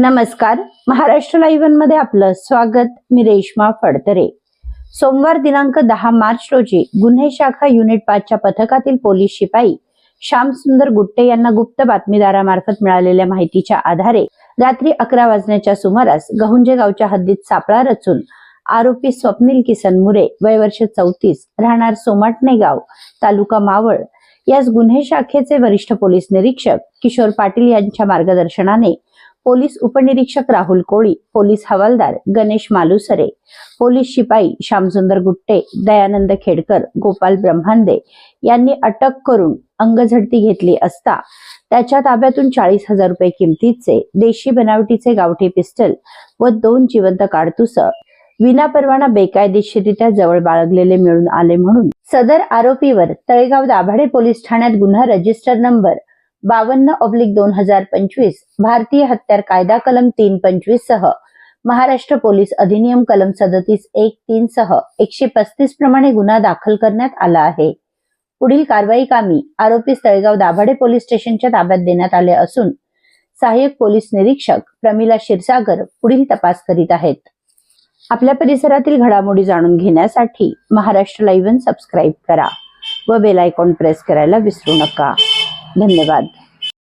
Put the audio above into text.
नमस्कार. महाराष्ट्र लाईव्हमध्ये आपलं स्वागत. मी रेश्मा फडतरे. सोमवार दिनांक दहा मार्च रोजी गुन्हे शाखा युनिट पाचच्या पथकातील पोलीस शिपाई श्यामसुंदर गुट्टे यांना गुप्त बातमीदारामार्फत मिळालेल्या माहितीच्या आधारे रात्री अकरा वाजण्याच्या सुमारास गहुंजे गावच्या हद्दीत सापळा रचून आरोपी स्वप्नील किसन मुरे वय वर्ष चौतीस राहणार सोमाटणे गाव तालुका मावळ. यास गुन्हे शाखेचे वरिष्ठ पोलीस निरीक्षक किशोर पाटील यांच्या मार्गदर्शनाने पोलीस उपनिरीक्षक राहुल कोळी पोलीस हवालदार गणेश मालुसरे पोलीस शिपाई श्यामसुंदर गुट्टे दयानंद खेडकर गोपाल ब्रह्मांदे यांनी अटक करून अंगझडती घेतली असता त्याच्या ताब्यातून चाळीस हजार रुपये किमतीचे देशी बनावटीचे गावठी पिस्टल व दोन जिवंत काडतुस विनापरवाना बेकायदेशीरित्या जवळ बाळगलेले मिळून आले म्हणून सदर आरोपीवर तळेगाव दाभाडे पोलीस ठाण्यात गुन्हा रजिस्टर नंबर बावन्न ऑब्लिक दोन हजार पंचवीस भारतीय हत्यार कायदा कलम तीन पंचवीस सह महाराष्ट्र पोलीस अधिनियम कलम सदतीस एक तीन सह एकशे पस्तीस प्रमाणे गुन्हा दाखल करण्यात आला आहे. पुढील कारवाई कामी आरोपी तळेगाव दाभाडे पोलीस स्टेशनच्या ताब्यात देण्यात आले असून सहाय्यक पोलीस निरीक्षक प्रमिला क्षीरसागर पुढील तपास करीत आहेत. आपल्या परिसरातील घडामोडी जाणून घेण्यासाठी महाराष्ट्र लाईव्ह सबस्क्राईब करा व बेल आयकॉन प्रेस करायला विसरू नका. धन्यवाद.